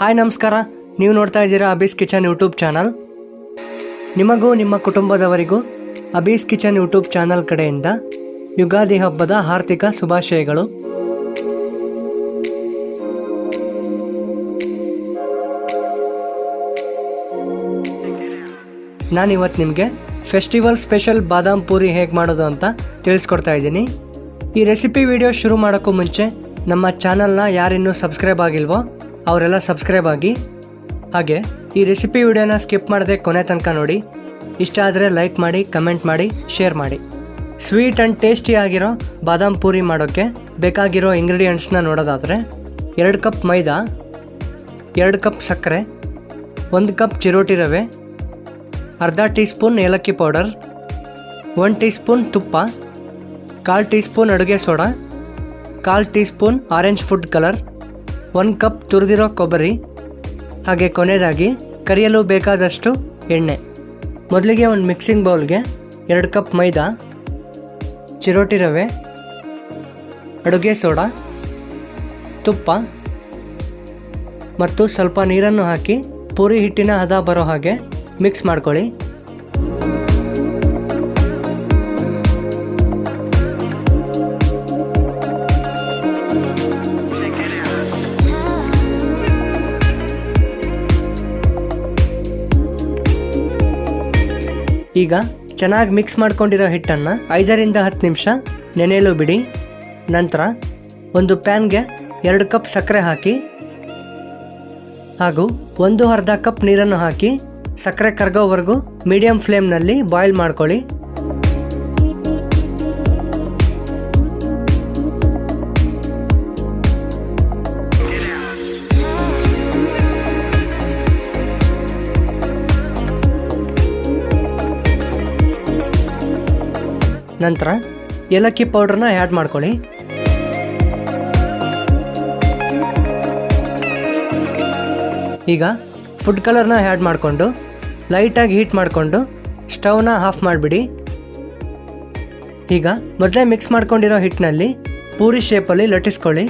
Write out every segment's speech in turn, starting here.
Hi ನಮಸ್ಕಾರ. ನೀವು ನೋಡ್ತಾ ಇದ್ದೀರಾ ಅಬೀಸ್ ಕಿಚನ್ ಯೂಟ್ಯೂಬ್ ಚಾನಲ್. ನಿಮಗೂ ನಿಮ್ಮ ಕುಟುಂಬದವರಿಗೂ ಅಬೀಸ್ ಕಿಚನ್ ಯೂಟ್ಯೂಬ್ ಚಾನಲ್ ಕಡೆಯಿಂದ ಯುಗಾದಿ ಹಬ್ಬದ ಆರ್ಥಿಕ ಶುಭಾಶಯಗಳು. ನಾನಿವತ್ತು ನಿಮಗೆ ಫೆಸ್ಟಿವಲ್ ಸ್ಪೆಷಲ್ ಬಾದಾಮ್ ಪೂರಿ ಹೇಗೆ ಮಾಡೋದು ಅಂತ ತಿಳಿಸ್ಕೊಡ್ತಾ ಇದ್ದೀನಿ. ಈ ರೆಸಿಪಿ ವಿಡಿಯೋ ಶುರು ಮಾಡೋಕ್ಕೂ ಮುಂಚೆ ನಮ್ಮ ಚಾನಲ್ನ ಯಾರಿನ್ನೂ ಸಬ್ಸ್ಕ್ರೈಬ್ ಆಗಿಲ್ವೋ ಅವರೆಲ್ಲ ಸಬ್ಸ್ಕ್ರೈಬ್ ಆಗಿ, ಹಾಗೆ ಈ ರೆಸಿಪಿ ವಿಡಿಯೋನ ಸ್ಕಿಪ್ ಮಾಡದೆ ಕೊನೆ ತನಕ ನೋಡಿ. ಇಷ್ಟ ಆದರೆ ಲೈಕ್ ಮಾಡಿ ಕಮೆಂಟ್ ಮಾಡಿ ಶೇರ್ ಮಾಡಿ. ಸ್ವೀಟ್ ಆ್ಯಂಡ್ ಟೇಸ್ಟಿ ಆಗಿರೋ ಬಾದಾಮ್ ಪೂರಿ ಮಾಡೋಕ್ಕೆ ಬೇಕಾಗಿರೋ ಇಂಗ್ರೀಡಿಯೆಂಟ್ಸ್ನ ನೋಡೋದಾದರೆ ಎರಡು ಕಪ್ ಮೈದಾ, ಎರಡು ಕಪ್ ಸಕ್ಕರೆ, ಒಂದು ಕಪ್ ಚಿರೋಟಿ ರವೆ, ಅರ್ಧ ಟೀ ಸ್ಪೂನ್ ಏಲಕ್ಕಿ ಪೌಡರ್ ಒನ್ ಟೀ ಸ್ಪೂನ್ ತುಪ್ಪ, ಕಾಲು ಟೀ ಸ್ಪೂನ್ ಅಡುಗೆ ಸೋಡಾ, ಕಾಲು teaspoon orange food colour ಒಂದು ಕಪ್ ತುರಿದಿರೋ ಕೊಬ್ಬರಿ, ಹಾಗೆ ಕೊನೆಯದಾಗಿ ಕರಿಯಲು ಬೇಕಾದಷ್ಟು ಎಣ್ಣೆ. ಮೊದಲಿಗೆ ಒಂದು ಮಿಕ್ಸಿಂಗ್ ಬೌಲ್ಗೆ ಎರಡು ಕಪ್ ಮೈದಾ, ಚಿರೋಟಿ ರವೆ, ಅಡುಗೆ ಸೋಡಾ, ತುಪ್ಪ ಮತ್ತು ಸ್ವಲ್ಪ ನೀರನ್ನು ಹಾಕಿ ಪೂರಿ ಹಿಟ್ಟಿನ ಹದ ಬರೋ ಹಾಗೆ ಮಿಕ್ಸ್ ಮಾಡ್ಕೊಳ್ಳಿ. ಈಗ ಚೆನ್ನಾಗಿ ಮಿಕ್ಸ್ ಮಾಡ್ಕೊಂಡಿರೋ ಹಿಟ್ಟನ್ನು ಐದರಿಂದ ಹತ್ತು ನಿಮಿಷ ನೆನೆಯಲು ಬಿಡಿ. ನಂತರ ಒಂದು ಪ್ಯಾನ್ಗೆ ಎರಡು ಕಪ್ ಸಕ್ಕರೆ ಹಾಕಿ ಹಾಗೂ ಒಂದು ಅರ್ಧ ಕಪ್ ನೀರನ್ನು ಹಾಕಿ ಸಕ್ಕರೆ ಕರಗೋವರೆಗೂ ಮೀಡಿಯಂ ಫ್ಲೇಮ್ನಲ್ಲಿ ಬಾಯ್ಲ್ ಮಾಡ್ಕೊಳ್ಳಿ. ನಂತರ ಏಲಕ್ಕಿ ಪೌಡ್ರನ್ನ ಆ್ಯಡ್ ಮಾಡ್ಕೊಳ್ಳಿ. ಈಗ ಫುಡ್ ಕಲರ್ನ ಆ್ಯಡ್ ಮಾಡಿಕೊಂಡು ಲೈಟಾಗಿ ಹೀಟ್ ಮಾಡಿಕೊಂಡು ಸ್ಟವ್ನ ಆಫ್ ಮಾಡಿಬಿಡಿ. ಈಗ ಮೊದಲೇ ಮಿಕ್ಸ್ ಮಾಡ್ಕೊಂಡಿರೋ ಹಿಟ್ಟಿನಲ್ಲಿ ಪೂರಿ ಶೇಪಲ್ಲಿ ಲಟ್ಟಿಸ್ಕೊಳ್ಳಿ.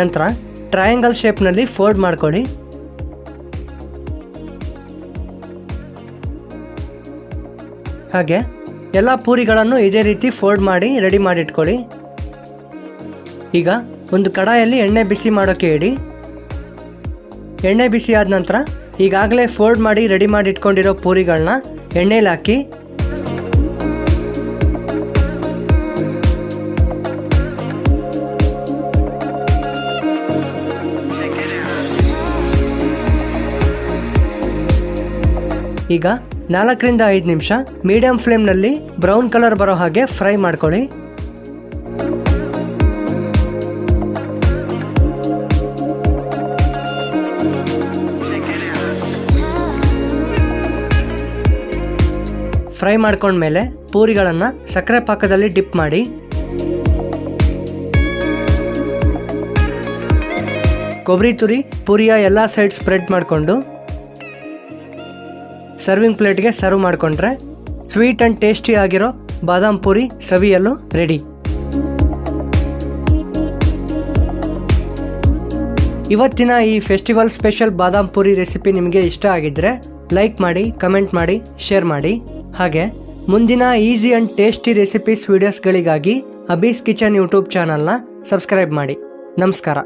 ನಂತರ ಟ್ರಯಾಂಗಲ್ ಶೇಪ್ನಲ್ಲಿ ಫೋಲ್ಡ್ ಮಾಡ್ಕೊಳ್ಳಿ. ಹಾಗೆ ಎಲ್ಲ ಪೂರಿಗಳನ್ನು ಇದೇ ರೀತಿ ಫೋಲ್ಡ್ ಮಾಡಿ ರೆಡಿ ಮಾಡಿಟ್ಕೊಳ್ಳಿ. ಈಗ ಒಂದು ಕಡಾಯಲ್ಲಿ ಎಣ್ಣೆ ಬಿಸಿ ಮಾಡೋಕ್ಕೆ ಇಡಿ. ಎಣ್ಣೆ ಬಿಸಿ ಆದ ನಂತರ ಈಗಾಗಲೇ ಫೋಲ್ಡ್ ಮಾಡಿ ರೆಡಿ ಮಾಡಿ ಇಟ್ಕೊಂಡಿರೋ ಪೂರಿಗಳನ್ನ ಎಣ್ಣೆಲಿ ಹಾಕಿ. ಈಗ ನಾಲ್ಕರಿಂದ ಐದು ನಿಮಿಷ. ಮೀಡಿಯಂ ಫ್ಲೇಮ್ನಲ್ಲಿ ಬ್ರೌನ್ ಕಲರ್ ಬರೋ ಹಾಗೆ ಫ್ರೈ ಮಾಡ್ಕೊಳ್ಳಿ. ಫ್ರೈ ಮಾಡ್ಕೊಂಡ್ಮೇಲೆ ಪೂರಿಗಳನ್ನು ಸಕ್ಕರೆ ಪಾಕದಲ್ಲಿ ಡಿಪ್ ಮಾಡಿ. ಕೊಬ್ಬರಿ ತುರಿ, ಪೂರಿಯ ಎಲ್ಲ ಸೈಡ್ ಸ್ಪ್ರೆಡ್ ಮಾಡಿಕೊಂಡು. ಸರ್ವಿಂಗ್ ಪ್ಲೇಟ್ಗೆ ಸರ್ವ್ ಮಾಡಿಕೊಂಡ್ರೆ ಸ್ವೀಟ್ ಆ್ಯಂಡ್ ಟೇಸ್ಟಿ ಆಗಿರೋ ಬಾದಾಮ್ ಪುರಿ ಸವಿಯಲು ರೆಡಿ ಇವತ್ತಿನ ಈ ಫೆಸ್ಟಿವಲ್ ಸ್ಪೆಷಲ್ ಬಾದಾಮ್ ಪುರಿ ರೆಸಿಪಿ ನಿಮಗೆ ಇಷ್ಟ ಆಗಿದ್ದರೆ ಲೈಕ್ ಮಾಡಿ ಕಮೆಂಟ್ ಮಾಡಿ ಶೇರ್ ಮಾಡಿ. ಹಾಗೆ ಮುಂದಿನ ಈಸಿ ಆ್ಯಂಡ್ ಟೇಸ್ಟಿ ರೆಸಿಪೀಸ್ ವಿಡಿಯೋಸ್ಗಳಿಗಾಗಿ ಅಬೀಸ್ ಕಿಚನ್ ಯೂಟ್ಯೂಬ್ ಚಾನಲ್ನ ಸಬ್ಸ್ಕ್ರೈಬ್ ಮಾಡಿ. ನಮಸ್ಕಾರ.